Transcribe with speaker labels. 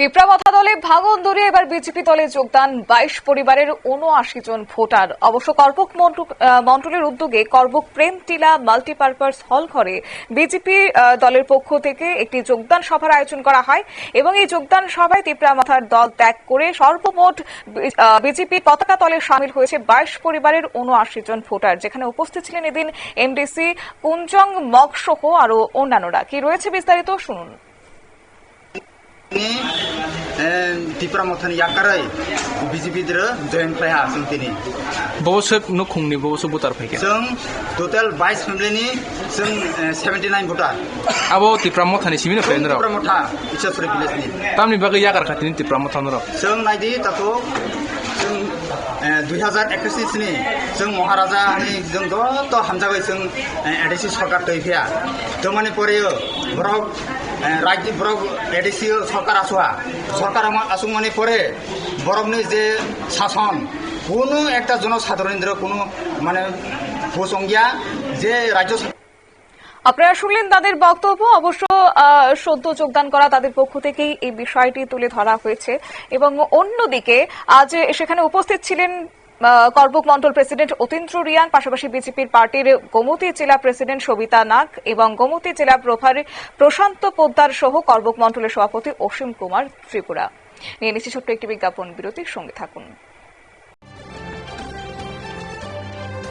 Speaker 1: তিপ্রামথা দলে ভাঙন ধরে এবার বিজেপি দলে যোগদান। বাইশ পরিবারের উনআশি জন ভোটার। অবশ্য করবক মন্ডলের উদ্যোগে করবক প্রেম টিলা মাল্টিপারপাস হল ঘরে বিজেপি দলের পক্ষ থেকে একটি যোগদান সভার আয়োজন করা হয় এবং এই যোগদান সভায় তিপ্রামথার দল ত্যাগ করে সর্বমোট বিজেপি পতাকা দলে সামিল হয়েছে বাইশ পরিবারের উনআশি জন ভোটার। যেখানে উপস্থিত ছিলেন এদিন এমডিসি কুঞ্জং মগ সহ আরও অন্যান্যরা। কি রয়েছে বিস্তারিত শুনুন।
Speaker 2: ni tipra mothani yakarai BJP dro join khai sung tini
Speaker 3: बबोसो नखुंनि बबोसो voter फैगोन
Speaker 2: sung total 22 family ni sung 79 voter
Speaker 3: आबो तिप्रा मथानि सिमिनो
Speaker 2: sung
Speaker 3: फ्रेन्ड र
Speaker 2: tipra motha ichasuri village ni
Speaker 3: तामनि बागै यागार खाथिनि तिप्रा मथान र
Speaker 2: sung naidi tato sung 2021 ni sung maharaja ni sung dot hamjabai sung adisi sarkar toifia tomani poreyo borok রাজ্য বরক ADC সরকার আসুয়া। সরকার আমা- আসুক মানে পরে যে শাসন, কোনো একটা জনসাধারণের কোনো মানে প্রসঙ্গিয়া যে রাজ্য
Speaker 1: আপনারা শুনলেন তাদের বক্তব্য। অবশ্য সদ্য যোগদান করা তাদের পক্ষ থেকেই এই বিষয়টি তুলে ধরা হয়েছে। এবং অন্যদিকে, আজ সেখানে উপস্থিত ছিলেন করবুক মন্ডল প্রেসিডেন্ট অতীন্দ্র রিয়ান পাশাপাশি বিজেপির পার্টির গোমতী জেলা প্রেসিডেন্ট সবিতা নাগ এবং গোমতী জেলা প্রভারী প্রশান্ত পোদ্দার সহ করবুক মন্ডলের সভাপতি অসীম কুমার ত্রিপুরা। নিয়ে নিচ্ছি ছোট্ট একটি বিজ্ঞাপন বিরতির সঙ্গে থাকুন।